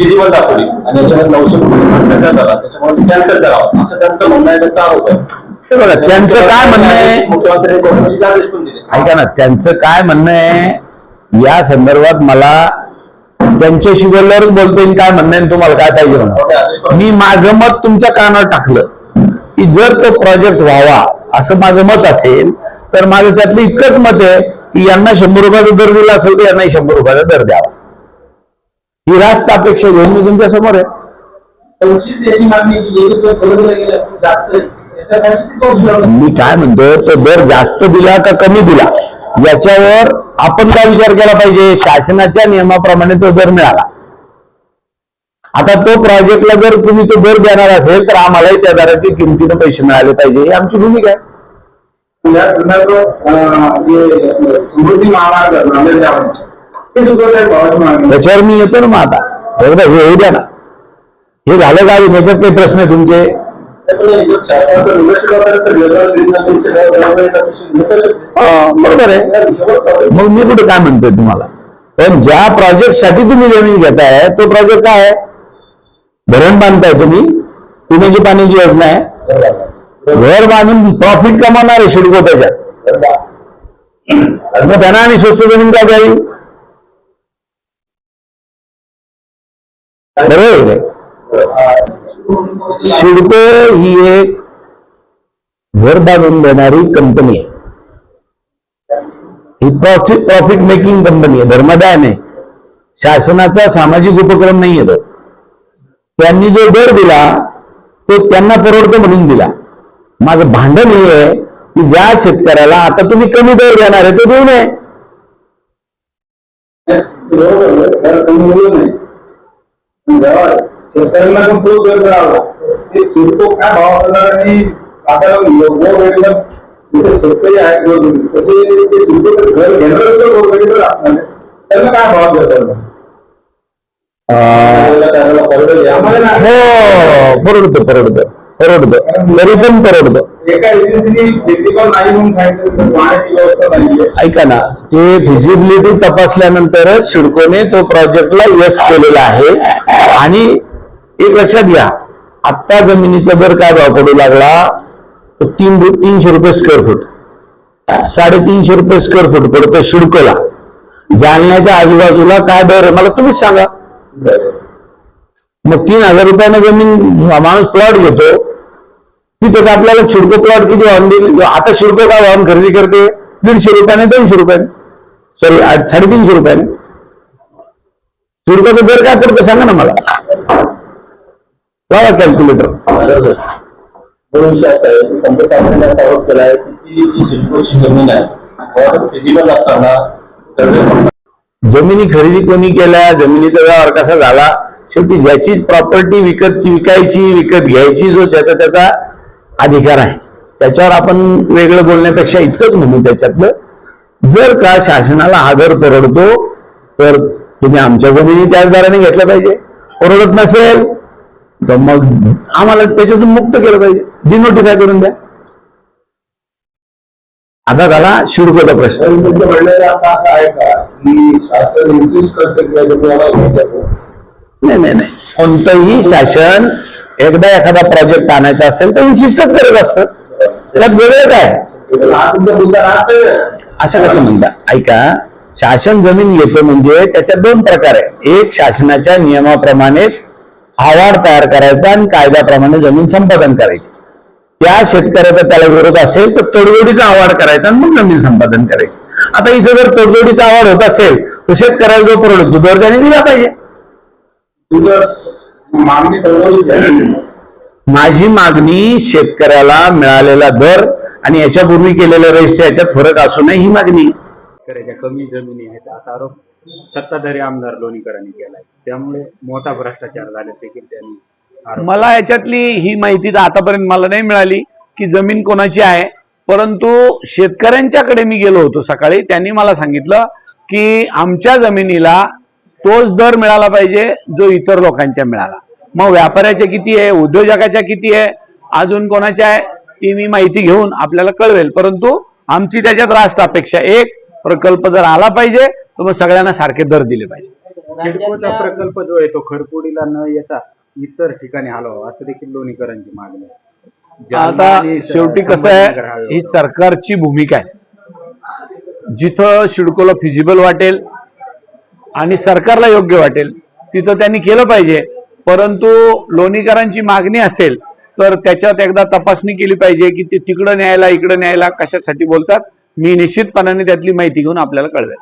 Feasible दाखवली आणि याच्यामध्ये नऊशे कोटी झाला. त्याच्यामुळे कॅन्सल करावं असं त्यांचं म्हणणं आहे त्याचा आरोप आहे हे बघा त्यांचं काय म्हणणं आहे? मुख्यमंत्र्यांनी चौकशीचे आदेश पण दिले? ऐका ना त्यांचं काय म्हणणं आहे? या संदर्भात मला त्यांच्याशी बोलल्यावरच बोलतो काय म्हणणं आहे तुम्हाला काय पाहिजे म्हणून. मी माझं मत तुमच्या कानावर टाकलं की जर तो प्रोजेक्ट व्हावा असं माझं मत असेल तर माझं त्यातलं इतकंच मत आहे की यांना शंभर रुपयाचा दर दिला असेल तर यांनाही शंभर रुपयाचा दर द्यावा. ही रास्त अपेक्षा घेऊन मी तुमच्यासमोर आहे. मी काय म्हणतो तो दर जास्त दिला का कमी दिला? याच्यावर आपण काय विचार केला पाहिजे? शासनाच्या नियमाप्रमाणे तो दर मिळाला. आता तो प्रोजेक्टला जर तुम्ही तो दर देणार असेल तर आम्हालाही त्या दराची किमतीनं पैसे मिळाले पाहिजे. ही आमची भूमिका आहे. या संदर्भात समृद्धी महामार्ग त्याच्यावर मी येतो ना मग एकदा हे होऊ द्या ना. हे झालं का? याच्यात काही प्रश्न आहे तुमचे? बरोबर आहे. मग मी कुठे काय म्हणतोय तुम्हाला? पण ज्या प्रोजेक्ट साठी तुम्ही ज़मीन घेताय तो प्रोजेक्ट काय धरण बांधताय तुम्ही. पिण्याची पाण्याची योजना आहे. घर बांधून प्रॉफिट कमावणार आहे शिडको त्याच्यात मग त्यांना आम्ही स्वस्त ज़मीन का द्यावी? बरोबर सिडको ही एक घर बांधून देणारी कंपनी आहे. ही प्रॉफिट प्रॉफिट मेकिंग कंपनी आहे धर्मदाय नाही शासनाचा सामाजिक उपक्रम नाही येतो त्यांनी जो दर दिला तो त्यांना परवडतो म्हणून दिला. माझं भांडण हे आहे की ज्या शेतकऱ्याला आता तुम्ही कमी दर देणार आहे तो देऊ नये बरोबर आहे. त्याला कमी मूल्य नाही. पण जेव्हा शेतकऱ्यांना पण तो दर करावा ते सिडको काय भाव करणार आणि साधारण गोरगरीब जसे शेतकरी आहेत गोरगरीब तसे ते सिडको घर घेणार गोरगरीब असणार आहे. त्यांना काय भाव देतात अं, त्याला परवडेल. आम्हाला नाही. हो परवडतं परवडतं परवडतं. तरी पण परवडतं. ऐका ना ते फिजिबिलिटी तपासल्यानंतरच सिडकोने तो प्रोजेक्टला यश केलेला आहे. आणि एक लक्षात घ्या आत्ता जमिनीचा दर काय भाव पडू लागला तीन तीनशे रुपये स्क्वेअर फूट साडेतीनशे रुपये स्क्वेअर फूट पडतो सिडकोला. जालन्याच्या आजूबाजूला काय दर आहे? मला तुम्हीच सांगा. मग तीन हजार रुपयानं जमीन माणूस प्लॉट घेतो तिथे आपल्याला शिडको प्लॉट किती वाहून देईल आता शिडको काय वाहून खरेदी करते दीडशे रुपयाने दोनशे रुपयाने. सॉरी साडेतीनशे रुपयाने. शिडकोचा दर काय करतो सांगा ना मला. लावा कॅल्क्युलेटर जमीन आहे जमिनी खरेदी कोणी केल्या? जमिनीचा व्यवहार कसा झाला? शेवटी ज्याचीच प्रॉपर्टी विकतची विकायची विकत घ्यायची जो ज्याचा त्याचा अधिकार आहे. त्याच्यावर आपण वेगळं बोलण्यापेक्षा इतकंच म्हणू त्याच्यातलं. जर का शासनाला हा दर परवडतो तर तुम्ही आमच्या जमिनी त्याच दराने घेतल्या पाहिजे. परवडत नसेल तर मग आम्हाला त्याच्यातून मुक्त केलं पाहिजे. डिनोटिफाय करून द्या. आता झाला शिडकोचा प्रश्न. अर्थ असा आहे का की शासन इन्सिस्ट करते नाही नाही. कोणतंही शासन एकदा एखादा प्रोजेक्ट आणायचा असेल तर इन्सिस्टच करत असतं. त्यात वेगळं काय? असं कसं म्हणता ऐका शासन जमीन घेतो म्हणजे त्याच्या दोन प्रकार आहे एक शासनाच्या नियमाप्रमाणे आवाड तयार करायचा आणि कायद्याप्रमाणे जमीन संपादन करायची. त्या शेतकऱ्याचा त्याला विरोध असेल तर तोडजोडीचा आवाड करायचा आणि मग जमीन संपादन करायची. आता इथे जर तोडजोडीचा आवाड होत असेल तर शेतकऱ्याला जो प्रोडक्ट दर त्याने दिला पाहिजे. तुझं मागणी ठरवली आहे. माझी मागणी शेतकऱ्याला मिळालेला दर आणि याच्यापूर्वी केलेल्या रजिस्टर याच्यात फरक असू नये ही मागणी. शेतकऱ्याच्या कमी जमिनी आहेत असा आरोप सत्ताधारी आमदार लोणीकरांनी केलाय. त्यामुळे मोठा भ्रष्टाचार झाले देखील त्यांनी मला याच्यातली ही माहिती तर आतापर्यंत मला नाही मिळाली की जमीन कोणाची आहे. परंतु शेतकऱ्यांच्याकडे मी गेलो होतो सकाळी. त्यांनी मला सांगितलं की आमच्या जमिनीला तोच दर मिळाला पाहिजे जो इतर लोकांच्या मिळाला. मग व्यापाऱ्याच्या किती आहे उद्योजकाच्या किती आहे अजून कोणाच्या आहे ती मी माहिती घेऊन आपल्याला कळवेल. परंतु आमची त्याच्यात रास्त अपेक्षा एक प्रकल्प जर आला पाहिजे तर मग सगळ्यांना सारखे दर दिले पाहिजे. प्रकल्प जो आहे तो खरपुडीला न येता इतर ठिकाणी हलवावा असं देखील लोणीकरांची मागणी आहे. आता शेवटी कसं आहे. ही सरकारची भूमिका आहे. जिथं शिडकोला फिजिबल वाटेल आणि सरकारला योग्य वाटेल. तिथं त्यांनी केलं पाहिजे. परंतु लोणीकरांची मागणी असेल तर त्याच्यात एकदा तपासणी केली पाहिजे की ते तिकडं न्यायला इकडं न्यायला कशासाठी बोलतात. मी निश्चितपणाने त्यातली माहिती घेऊन आपल्याला कळवेल.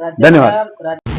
धन्यवाद. धन्यवाद